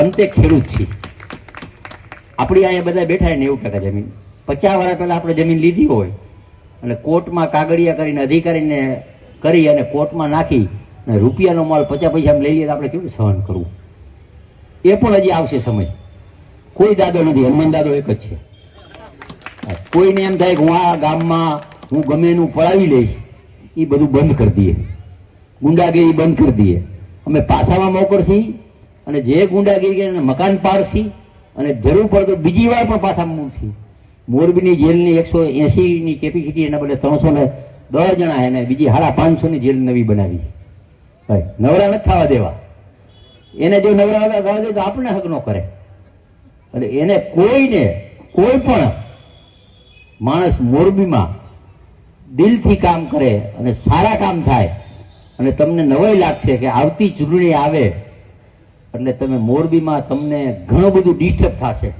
અંતે ખેડૂત છીએ. આપણી અહીંયા બધા બેઠા નેવું ટકા જમીન. પચાસ વર્ષ પહેલાં આપણે જમીન લીધી હોય, અને કોર્ટમાં કાગળિયા કરીને અધિકારીને કરી અને કોર્ટમાં નાખી, અને રૂપિયાનો માલ પચાસ પૈસા લઈ લઈએ તો આપણે કેવું સહન કરવું? એ પણ હજી આવશે સમય. કોઈ દાદો નથી, હનુમાન દાદો એક જ છે. કોઈને એમ થાય કે હું આ ગામમાં, હું ગમે એનું પડાવી લઈશ એ બધું બંધ કરી દઈએ. ગુંડાગીરી બંધ કરી દઈએ. અમે પાસામાં મોકલશી અને જે ગુંડાગીરી કરે એને મકાન પાડશી અને જરૂર પડે તો બીજી વાર પણ પાછા મૂકશી મોરબીની જેલની એકસો એંસીની કેપેસિટી એના બદલે ત્રણસો ને દસ જણા એને બીજી સાડા પાંચસોની જેલ નવી બનાવી નવરા નથી થવા દેવા. એને જો નવરા થવા દે તો આપણને હક ન કરે. એટલે એને કોઈને, કોઈ પણ માણસ મોરબીમાં દિલથી કામ કરે અને સારા કામ થાય અને તમને નવાઈ લાગશે કે આવતી ચૂંટણી આવે એટલે તમે મોરબીમાં તમને ઘણું બધું ડિસ્ટર્બ થશે.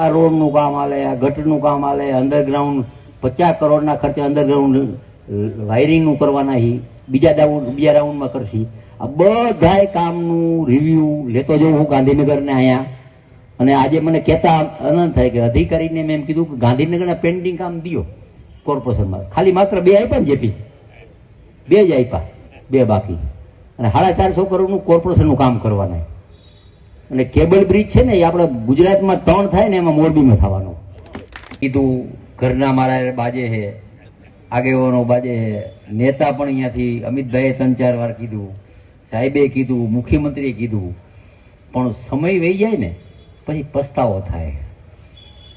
આ રોડનું કામ આલે આ ગટરનું કામ આલે અંડરગ્રાઉન્ડ પચાસ કરોડના ખર્ચે અંડરગ્રાઉન્ડ વાયરિંગનું કરવાના હી, બીજા રાઉન્ડ બીજા રાઉન્ડમાં કરશી. આ બધાય કામનું રિવ્યૂ લેતો જઉં હું ગાંધીનગરને અહીંયા. અને આજે મને કહેતા આનંદ થાય કે અધિકારીને મેં એમ કીધું કે ગાંધીનગરના પેન્ટિંગ કામ દિયો કોર્પોરેશનમાં ખાલી માત્ર બે આપ્યા ને જેપી? બે જ આપ્યા બે બાકી. અને સાડા ચારસો કરોડનું કોર્પોરેશનનું કામ કરવાના. અને કેબલ બ્રિજ છે ને, એ આપણા ગુજરાતમાં ત્રણ થાય ને, એમાં મોરબીમાં થવાનું. કીધું, ઘરના મારા બાજે છે આગેવાનો બાજે છે નેતા પણ અહીંયાથી, અમિતભાઈએ ત્રણ ચાર વાર કીધું. સાહેબે કીધું, મુખ્યમંત્રીએ કીધું. પણ સમય વહી જાય ને, પછી પસ્તાવો થાય.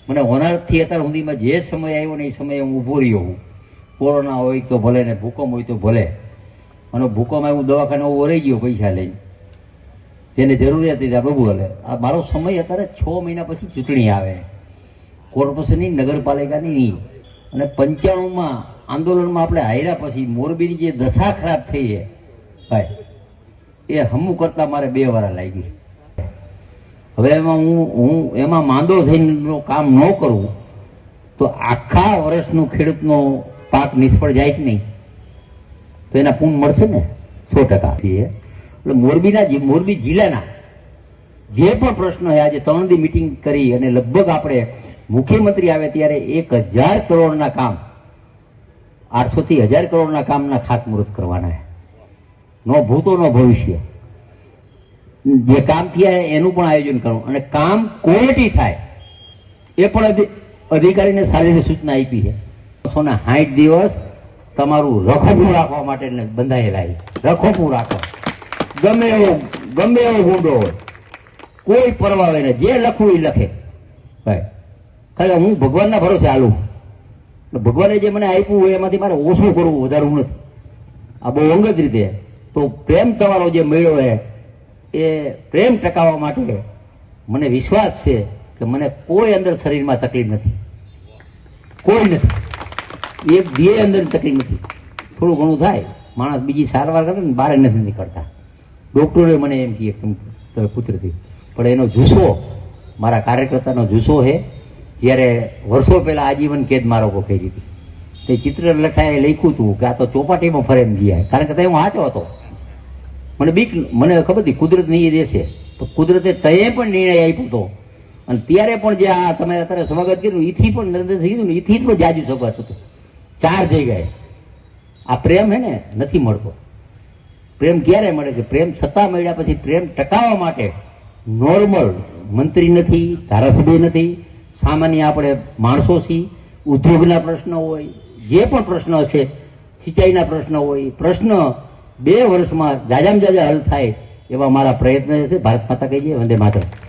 મને હોનારથી અત્યાર સુધીમાં જે સમય આવ્યો ને, એ સમયે હું ઊભો રહ્યો હું કોરોના હોય તો ભલે ને, ભૂકંપ હોય તો ભલે. અને ભૂકોમાં હું દવાખાને રહી ગયો પૈસા લઈને. જેને જરૂરિયાત હતી ઊભું હલે આ મારો સમય અત્યારે છ મહિના પછી ચૂંટણી આવે. કોર્પોરેશનની, નગરપાલિકાની નહીં. અને પંચાણુંમાં આંદોલનમાં આપણે હાર્યા પછી મોરબીની જે દશા ખરાબ થઈ છે, ભાઈ, એ હમું કરતાં મારે બે વાર લાગી. હવે એમાં હું હું, એમાં માંદો થઈને કામ ન કરું, તો આખા વર્ષનું ખેડૂતનો પાક નિષ્ફળ જાય કે નહીં? તો એના પૂન મળશે ને સો ટકા. એટલે મોરબીના મોરબી જિલ્લાના જે પણ પ્રશ્ન છે આજે ત્રણ દી મિટિંગ કરી અને લગભગ આપણે મુખ્યમંત્રી આવે ત્યારે એક હજાર કરોડના કામ આઠસોથી હજાર કરોડના કામના ખાતમુહૂર્ત કરવાના છે. નો ભૂતો નો ભવિષ્ય. જે કામ થયા એનું પણ આયોજન કરવું. અને કામ ક્વોલિટી થાય એ પણ અધિકારીને સારી રીતે સૂચના આપી છે. સોના સાઠ દિવસ તમારું રખોપું રાખવા માટે બંધાયેલા રખોપું રાખો. ગમે એવો ગમે એવો ગુંડો હોય, કોઈ પરવા હોય ને જે લખવું એ લખે. ભાઈ, ખાલી હું ભગવાનના ભરોસે હાલું. ભગવાને જે મને આપ્યું હોય એમાંથી મારે ઓછું કરવું વધારવું નથી. આ બહુ અંગત રીતે. તો પ્રેમ તમારો જે મળ્યો છે એ પ્રેમ ટકાવવા માટે મને વિશ્વાસ છે કે મને કોઈ અંદર શરીરમાં તકલીફ નથી. કોઈ નથી. એક બે અંદર તકલીફ નથી. થોડું ઘણું થાય, માણસ બીજી સારવાર કરે ને બહાર નથી નીકળતા. ડૉક્ટરોએ મને એમ કહે તમે પુત્રથી. પણ એનો જુસ્સો, મારા કાર્યકર્તાનો જુસ્સો છે જ્યારે વર્ષો પહેલાં આજીવન કેદ મારો કરી હતી. તે ચિત્ર લખાએ લખ્યું હતું કે આ તો ચોપાટીમાં ફરે એમ ગયા. કારણ કે તે હું સાચો હતો. મને બીક મને ખબર હતી, કુદરત નહીં દેશે. પણ કુદરતે તયે પણ નિર્ણય આપ્યો હતો. અને ત્યારે પણ જે આ તમે અત્યારે સ્વાગત કર્યું એથી પણ નરેન્દ્ર થઈ ગયું ઈથી પણ જાજુ સ્વાગત હતું. ચાર જગ્યાએ આ પ્રેમ હે ને નથી મળતો. પ્રેમ ક્યારે મળે કે પ્રેમ સત્તા મળ્યા પછી પ્રેમ ટકાવવા માટે નોર્મલ મંત્રી નથી, ધારાસભ્ય નથી. સામાન્ય આપણે માણસો છીએ. ઉદ્યોગના પ્રશ્ન હોય, જે પણ પ્રશ્ન હશે, સિંચાઈના પ્રશ્ન હોય, પ્રશ્ન બે વર્ષમાં જાજામાં જાજા હલ થાય એવા મારા પ્રયત્ન છે. ભારત માતા કહીએ વંદે માતરમ.